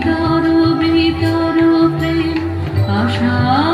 ভিতর ভিতর প্রেম আশা